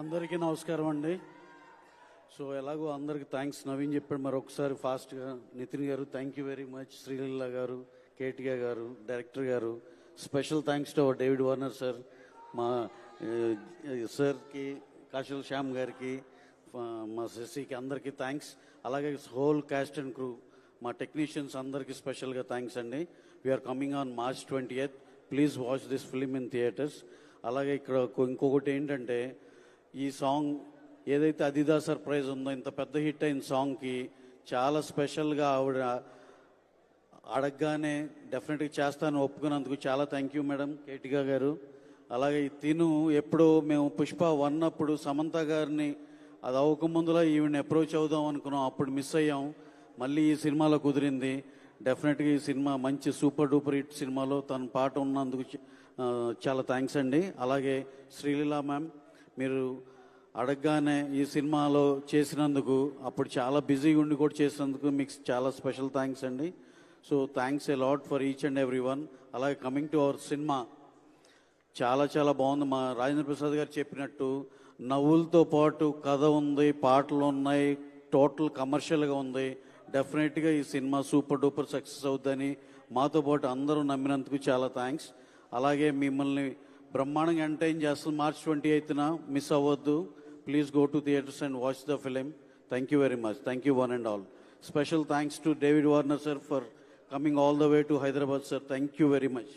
అందరికీ నమస్కారం అండి. సో ఎలాగో అందరికి థ్యాంక్స్ నవీన్ చెప్పాడు మరొకసారి ఫాస్ట్గా నితిన్ గారు thank you very much Sreeleela గారు కేటిగా గారు డైరెక్టర్ గారు. Special thanks to our David Warner sir మా సార్కి కాశల్ శ్యామ్ గారికి మా శశికి అందరికీ థ్యాంక్స్ అలాగే హోల్ క్యాస్ట్ అండ్ క్రూ మా టెక్నీషియన్స్ అందరికీ స్పెషల్గా థ్యాంక్స్ అండి. We're coming on March twenty eighth please watch this film in theatres అలాగే ఇక్కడ ఇంకొకటి ఏంటంటే ఈ సాంగ్ ఏదైతే అదిదా సర్ప్రైజ్ ఉందో ఇంత పెద్ద హిట్ అయిన సాంగ్కి చాలా స్పెషల్గా ఆవిడ అడగగానే డెఫినెట్గా చేస్తాను ఒప్పుకున్నందుకు చాలా థ్యాంక్ యూ మేడం కేటిగా గారు. అలాగే ఈ తిను ఎప్పుడో మేము పుష్ప వన్ అప్పుడు సమంత గారిని అది అవ్వకముందులో ఈవిని అప్రోచ్ అవుదాం అనుకున్నాం అప్పుడు మిస్ అయ్యాం. మళ్ళీ ఈ సినిమాలో కుదిరింది. డెఫినెట్గా ఈ సినిమా మంచి సూపర్ డూపర్ హిట్ సినిమాలో తన పాట ఉన్నందుకు చాలా థ్యాంక్స్ అండి. అలాగే శ్రీలీలా మ్యామ్ మీరు అడగగానే ఈ సినిమాలో చేసినందుకు అప్పుడు చాలా బిజీగా ఉండి కూడా చేసినందుకు మీకు చాలా స్పెషల్ థ్యాంక్స్ అండి. So thanks a lot for each and every one. అలాగే కమింగ్ టు అవర్ సినిమా. చాలా చాలా బాగుంది. మా రాజేంద్ర ప్రసాద్ గారు చెప్పినట్టు నవ్వులతో పాటు కథ ఉంది పాటలు ఉన్నాయి టోటల్ కమర్షియల్గా ఉంది. డెఫినెట్గా ఈ సినిమా సూపర్ డూపర్ సక్సెస్ అవుద్దని మాతో పాటు అందరూ నమ్మినందుకు చాలా థ్యాంక్స్. అలాగే మిమ్మల్ని బ్రహ్మాండంగా ఎంటర్టైన్ చేస్తుంది. మార్చ్ ట్వంటీ ఎయిత్న మిస్ అవ్వద్దు. Please go to theatres and watch the film. Thank you very much thank you one and all special thanks to David Warner sir for coming all the way to Hyderabad sir thank you very much